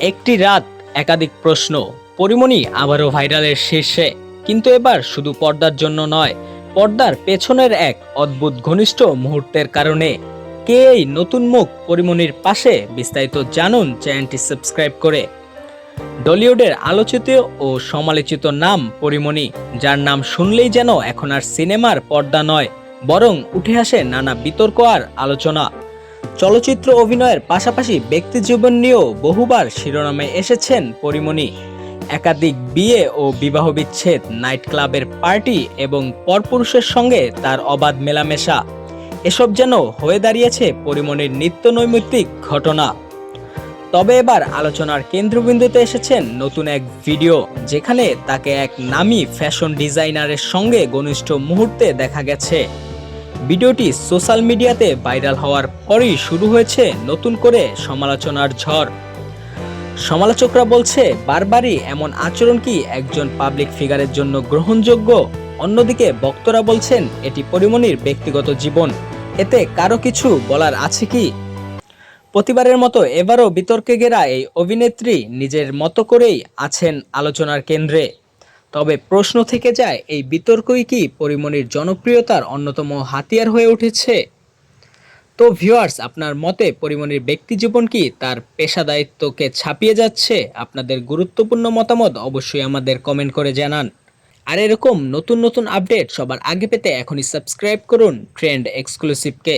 একটি রাত একাধিক প্রশ্ন। পরিমণি আবারও ভাইরালের শীর্ষে। কিন্তু এবার শুধু পর্দার জন্য নয়, পর্দার পেছনের এক অদ্ভুত ঘনিষ্ঠ মুহূর্তের কারণে। কে এই নতুন মুখ পরিমণির পাশে? বিস্তারিত জানুন চ্যানেলটি সাবস্ক্রাইব করে। ডলিউডের আলোচিত ও সমালোচিত নাম পরিমণি, যার নাম শুনলেই যেন এখন আর সিনেমার পর্দা নয়, বরং উঠে আসে নানা বিতর্ক আর আলোচনা। চলচ্চিত্র অভিনয়ের পাশাপাশি ব্যক্তিজীবন নিয়েও বহুবার শিরোনামে এসেছেন পরিমণি। একাধিক বিয়ে ও বিবাহ বিচ্ছেদ নাইট ক্লাবের পার্টি এবং পরপুরুষের সঙ্গে তার অবাধ মেলামেশা। এসব যেন হয়ে দাঁড়িয়েছে পরিমণির নিত্য নৈমিত্তিক ঘটনা। তবে এবার আলোচনার কেন্দ্রবিন্দুতে এসেছেন নতুন এক ভিডিও, যেখানে তাকে এক নামী ফ্যাশন ডিজাইনারের সঙ্গে ঘনিষ্ঠ মুহূর্তে দেখা গেছে। ভিডিওটি সোশ্যাল মিডিয়াতে ভাইরাল হওয়ার পরই শুরু হয়েছে নতুন করে সমালোচনার ঝড়। সমালোচকরা বলছে, বারবারই এমন আচরণ কি একজন পাবলিক ফিগারের জন্য গ্রহণযোগ্য? অন্যদিকে বক্তরা বলছেন, এটি পরিমণির ব্যক্তিগত জীবন। এতে কারও কিছু বলার আছে কি? প্রতিবারের মতো এবারও বিতর্কে ঘেরা এই অভিনেত্রী নিজের মতো করেই আছেন আলোচনার কেন্দ্রে। তবে প্রশ্ন থেকে যায়, এই বিতর্কই কি পরিমণির জনপ্রিয়তার অন্যতম হাতিয়ার হয়ে উঠেছে? তো ভিউয়ার্স আপনার মতে পরিমণির ব্যক্তিজীবন কি তার পেশা দায়িত্বকে ছাপিয়ে যাচ্ছে? আপনাদের গুরুত্বপূর্ণ মতামত অবশ্যই আমাদের কমেন্ট করে জানান। আর এরকম নতুন নতুন আপডেট সবার আগে পেতে এখনই সাবস্ক্রাইব করুন ট্রেন্ড এক্সক্লুসিভকে